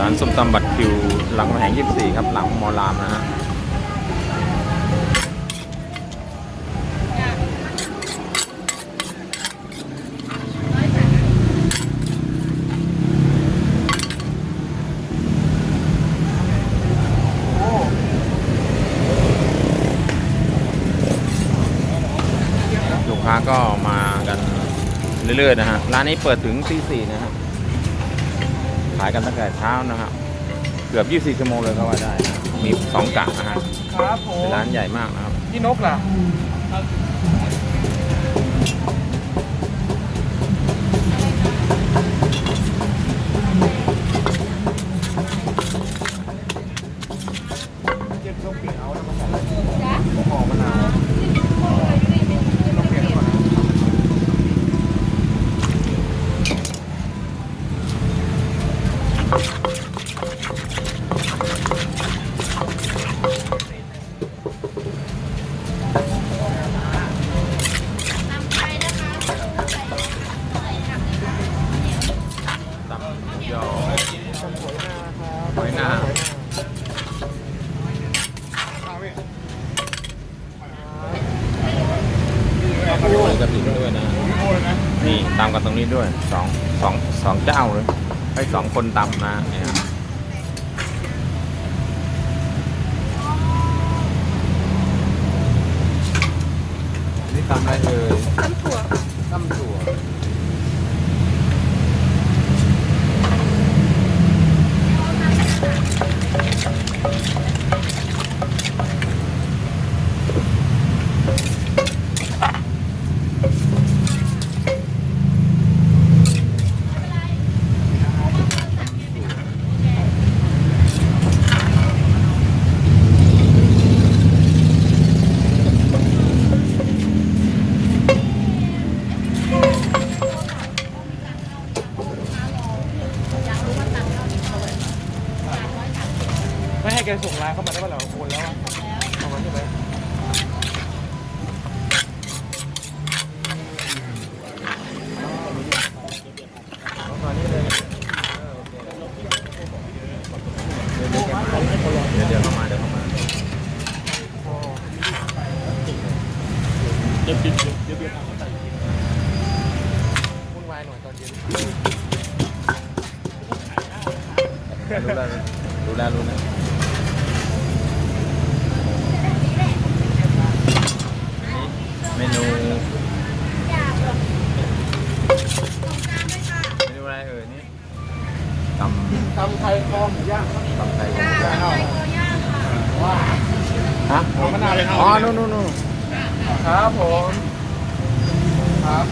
ร้านส้มตำบัตรคิวหลังแหง24ครับ หลังมอลามนะฮะลูกค้าก็มากันเรื่อยๆนะฮะ ร้านนี้เปิดถึงตีสี่นะฮะ ขายกันตั้งแต่เช้านะครับ เกือบ 24 ชั่วโมงเลยก็ว่าได้นะมีสองกะนะฮะครับผมเป็นร้านใหญ่มากนะครับ พี่นกล่ะ คนตำนะ ตำไทยคอหมูย่างตำไทยไก่โกย่างค่ะว้าฮะเอามะนาวเลยครับอ๋อนู่นนู่นนู่นครับผมครับ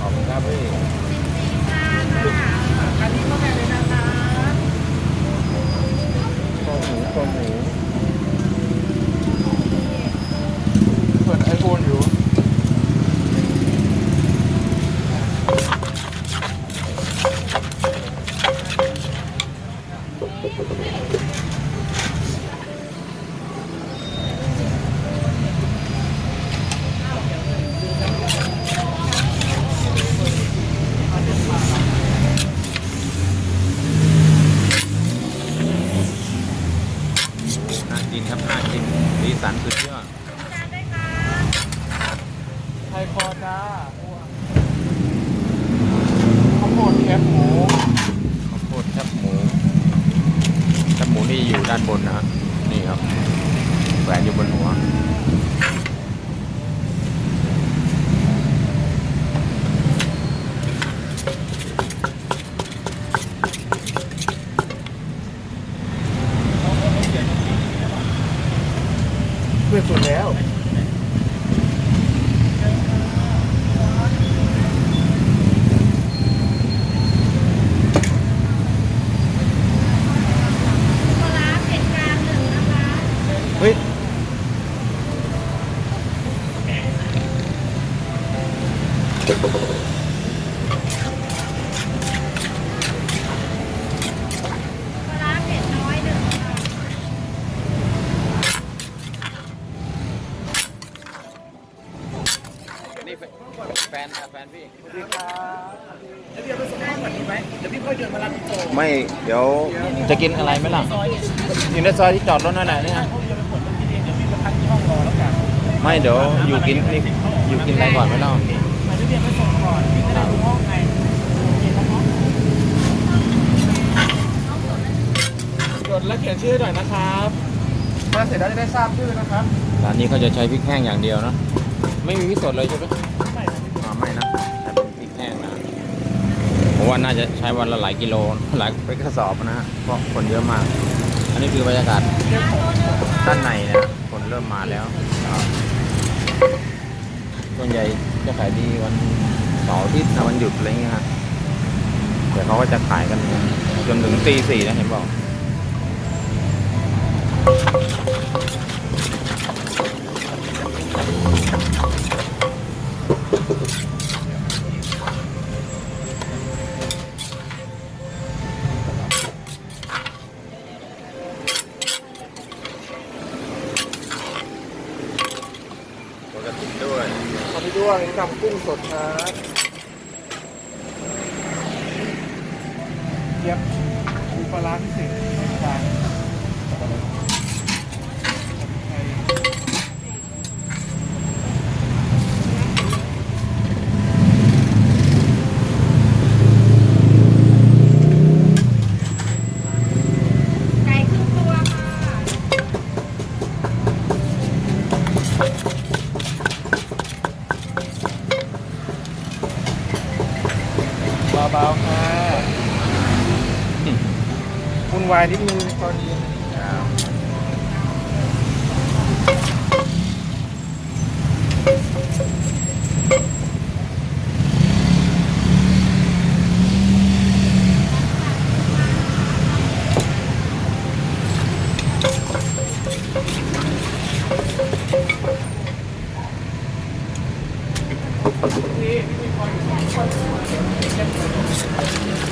ขอบคุณครับพี่อันนี้ก็แม่เลยนะคะคอหมูคอหมูเปิดไอโฟนอยู่ นี่แฟนแฟนพี่สวัสดีครับแบบนี้ไหมเดี๋ยวพี่ค่อยเดินมารับพี่โตไม่ เดี๋ยวจะกินอะไรไหมล่ะ ซอยเนี่ยอยู่ในซอยที่จอดรถนั่นแหละเนี่ย เขาจะไปขนตรงนี้เองเดี๋ยวพี่ไปพักที่ห้องรอแล้วกันไม่เดี๋ยวอยู่กินนี่อยู่กินอะไรก่อนไหมเล่าหมายถึงเรียนไปส่งก่อนพี่จะได้ดูห้องไงโอเคครับน้องจดและเขียนชื่อหน่อยนะครับมาเสร็จแล้วจะได้ทราบชื่อนะครับ ร้านนี้เขาจะใช้พริกแห้งอย่างเดียวนะไม่มีพริกสดเลยใช่ไหม ผมว่าน่าจะใช้วันละหลายกิโลหลายไปกระสอบนะฮะเพราะคนเยอะมาก อันนี้คือบรรยากาศด้านในนะคนเริ่มมาแล้วครับส่วนใหญ่จะขายดีวันเสาร์อาทิตย์นะวันหยุดอะไรเงี้ยฮะเดี๋ยวเขาก็จะขายกันจนถึงตีสี่นะเห็นบอก กุ้งสดครับ Thank you.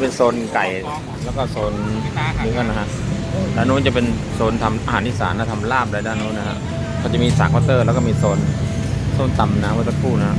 นี้เป็นโซนไก่แล้วก็โซนนี้กันนะฮะด้านนู้นจะเป็นโซนทำอาหารอีสานนะทำลาบอะไรด้านนู้นนะฮะเขาจะมีสามเคาน์เตอร์แล้วก็มีโซนโซนตำนะเมื่อสักครู่นะ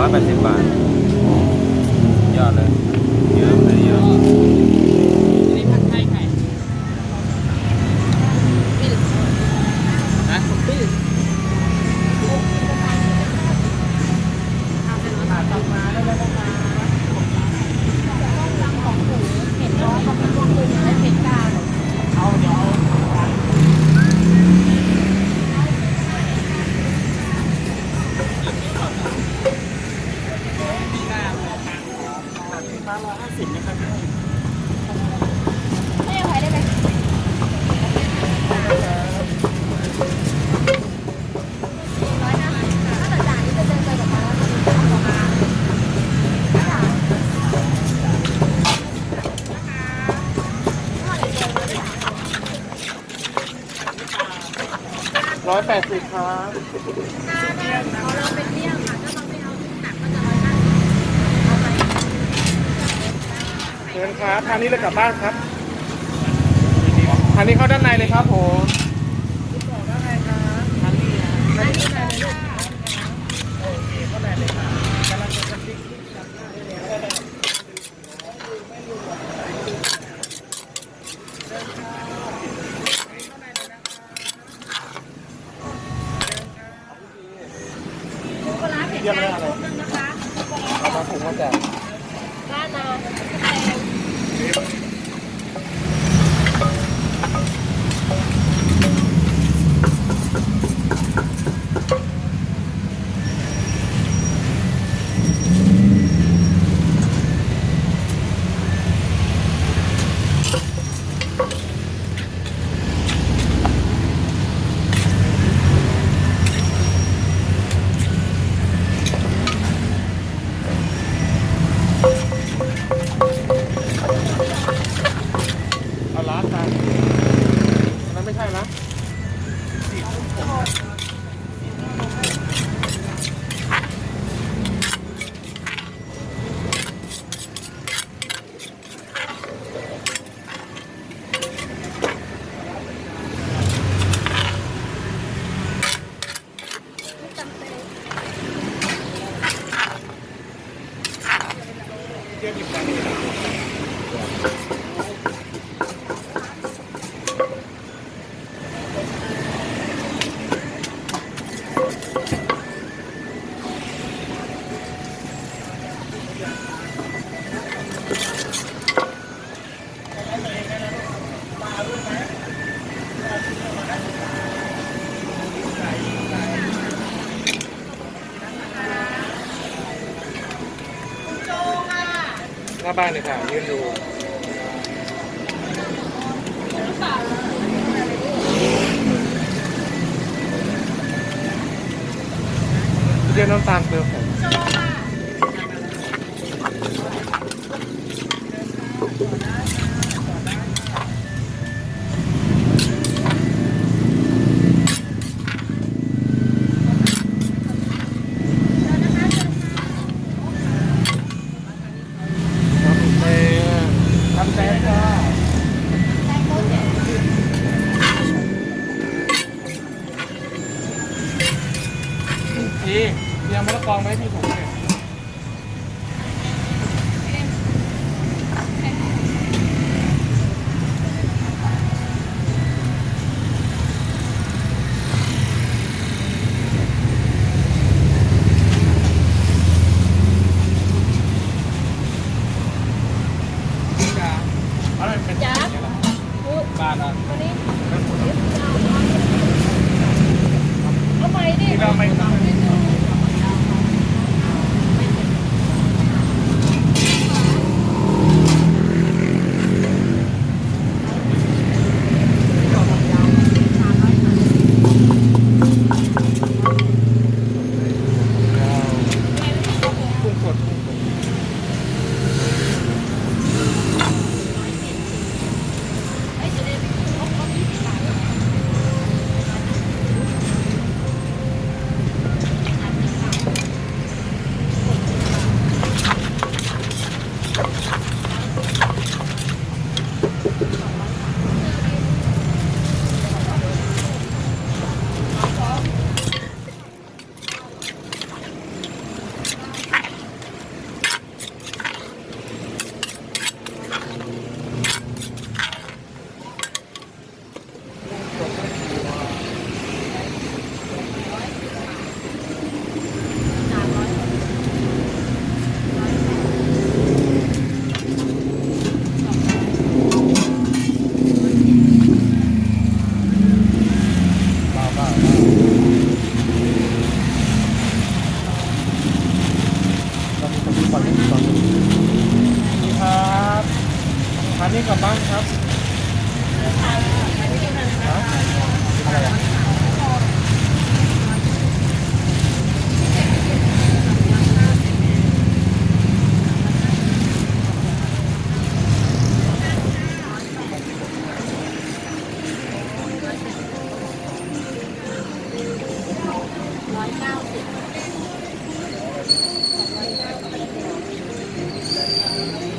ร้อยแปดสิบบาท ยอดเลย เยอะเลยเยอะนี่ผัดไทยไข่ปิ้ลนะปิ้ลเอาเป็นว่าต่อมาแล้วก็มา แปดสิบครับเราเป็นเลี่ยงค่ะถ้าเราไม่เอาหนักก็จะร้อยห้าสิบเอาไปเชิญครับทางนี้เลยกลับบ้านครับทางนี้เข้าด้านในเลยครับผม หน้าบ้านเลยค่ะยืนดูเรียนน้ำตาลเกลือผม เตรียมมะละกอไว้ที่ถุงเนี่ยจ้าอะไรเป็นจ๊าอย่างเงี้ยเหรอพูดบ้านอะวันนี้เอาใหม่ดิที่เราไม่ เก้าสิบส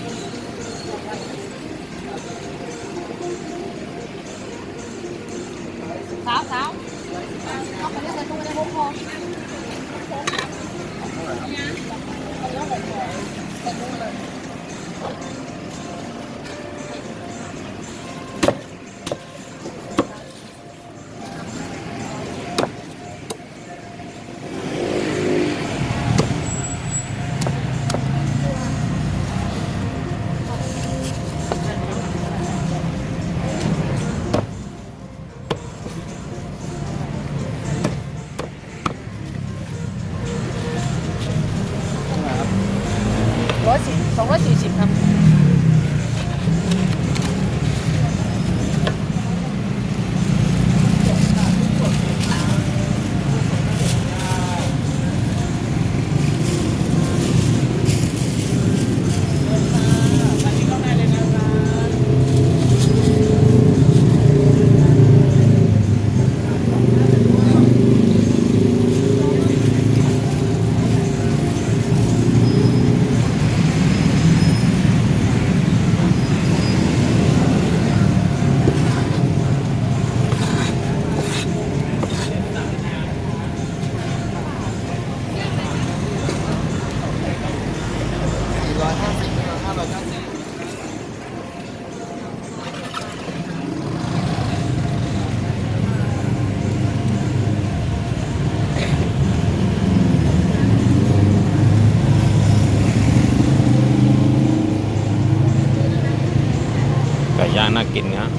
น่ากินนะ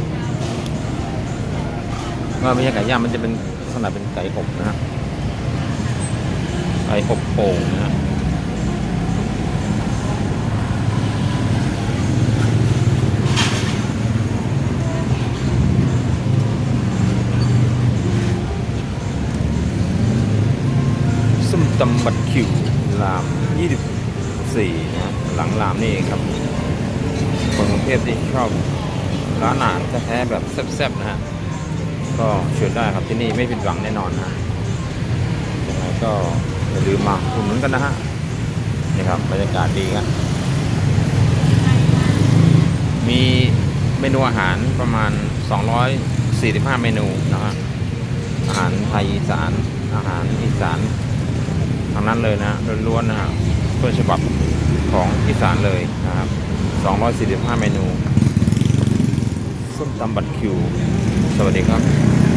ว่าไม่ใช่ไก่ย่างมันจะเป็นลักษณะเป็นไก่อบนะฮะไก่อบโป่งนะฮะส้มตำบัดคิวราม 24นะฮะหลังรามนี่เองครับคนกรุงเทพที่ชอบ ร้านอาหารแท้แบบแซ่บๆนะฮะก็เชิญได้ครับที่นี่ไม่ผิดหวังแน่นอนนะฮะยังไงก็อย่าลืมมาอุดหนุนกันนะฮะนี่ครับบรรยากาศดีครับมีเมนูอาหารประมาณ 245 เมนูนะฮะอาหารไทยอีสานอาหารอีสานทางนั้นเลยนะฮะล้วนๆนะฮะต้นฉบับของอีสานเลยนะครับ 245 เมนู ส้มตำบัตรคิว สวัสดีครับ